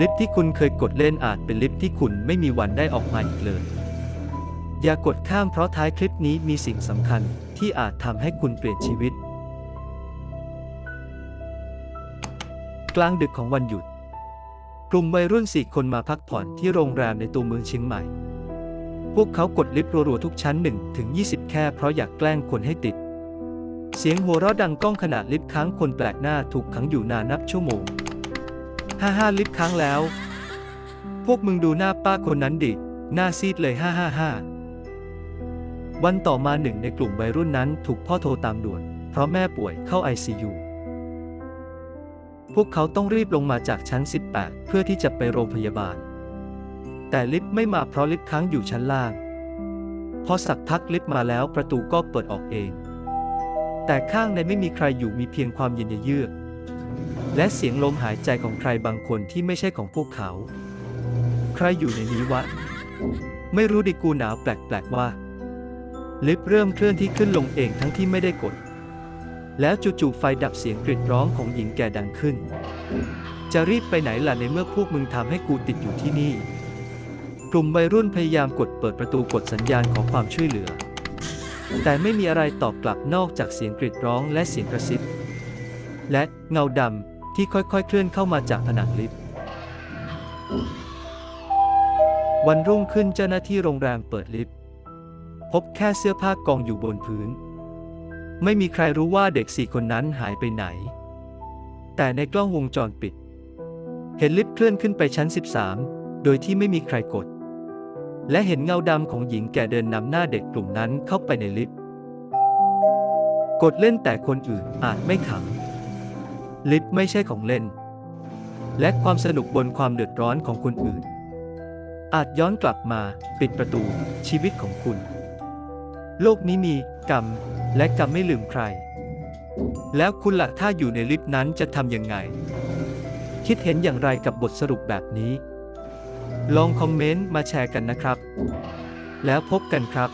ลิฟที่คุณเคยกดเล่นอาจเป็นลิฟที่คุณไม่มีวันได้ออกมาอีกเลย อย่ากดข้ามเพราะท้ายคลิปนี้มีสิ่งสำคัญที่อาจทำให้คุณเปลี่ยนชีวิต กลางดึกของวันหยุด กลุ่มวัยรุ่นสี่คนมาพักผ่อนที่โรงแรมในตัวเมืองเชียงใหม่ พวกเขากดลิฟต์รัวๆทุกชั้น1ถึง20 แค่เพราะอยากแกล้งคนให้ติด เสียงหัวเราะดังก้องขณะลิฟต์ค้างคนแปลกหน้าถูกขังอยู่นานนับชั่วโมง ฮ่าฮ่าลิฟต์ค้างแล้ว พวกมึงดูหน้าป้าคนนั้นดิ หน้าซีดเลยฮ่าฮ่าฮ่าวันต่อมาหนึ่งในกลุ่มวัยรุ่นนั้นถูกพ่อโทรตามด่วน เพราะแม่ป่วยเข้า ICU พวกเขาต้องรีบลงมาจากชั้น 18 เพื่อที่จะไปโรงพยาบาล แต่ลิฟต์ไม่มาเพราะลิฟต์ค้างอยู่ชั้นล่าง พอสักพักลิฟต์มาแล้วประตูก็เปิดออกเอง แต่ข้างในไม่มีใครอยู่มีเพียงความเย็นเยือก และเสียงลมหายใจของใครบางคนที่ไม่ใช่ของพวกเขา ใครอยู่ในนี้วะ ไม่รู้ดิกูหนาวแปลกๆว่า ลิฟต์เริ่มเคลื่อนที่ขึ้นลงเองทั้งที่ไม่ได้กด แล้วจู่ๆไฟดับเสียงกรีดร้องของหญิงแก่ดังขึ้น จะรีบไปไหนล่ะในเมื่อพวกมึงทำให้กูติดอยู่ที่นี่ กลุ่มวัยรุ่นพยายามกดเปิดประตูกดสัญญาณขอความช่วยเหลือ แต่ไม่มีอะไรตอบกลับนอกจากเสียงกรีดร้องและเสียงกระซิบและเงาดำ ที่ค่อยๆ เคลื่อนเข้ามาจากผนังลิฟต์ วันรุ่งขึ้นเจ้าหน้าที่โรงแรมเปิดลิฟต์ พบแค่เสื้อผ้ากองอยู่บนพื้น ไม่มีใครรู้ว่าเด็กสี่คนนั้นหายไปไหน แต่ในกล้องวงจรปิด เห็นลิฟต์เคลื่อนขึ้นไปชั้น 13 โดยที่ไม่มีใครกด และเห็นเงาดำของหญิงแก่เดินนำหน้าเด็กกลุ่มนั้นเข้าไปในลิฟต์ กดเล่นแต่คนอื่นอาจไม่ขำ ลิฟต์ไม่ใช่ของเล่น และความสนุกบนความเดือดร้อนของคนอื่น อาจย้อนกลับมาปิดประตูชีวิตของคุณ โลกนี้มีกรรมและกรรมไม่ลืมใคร แล้วคุณล่ะถ้าอยู่ในลิฟต์นั้นจะทำยังไง คิดเห็นอย่างไรกับบทสรุปแบบนี้ ลองคอมเมนต์มาแชร์กันนะครับ แล้วพบกันครับ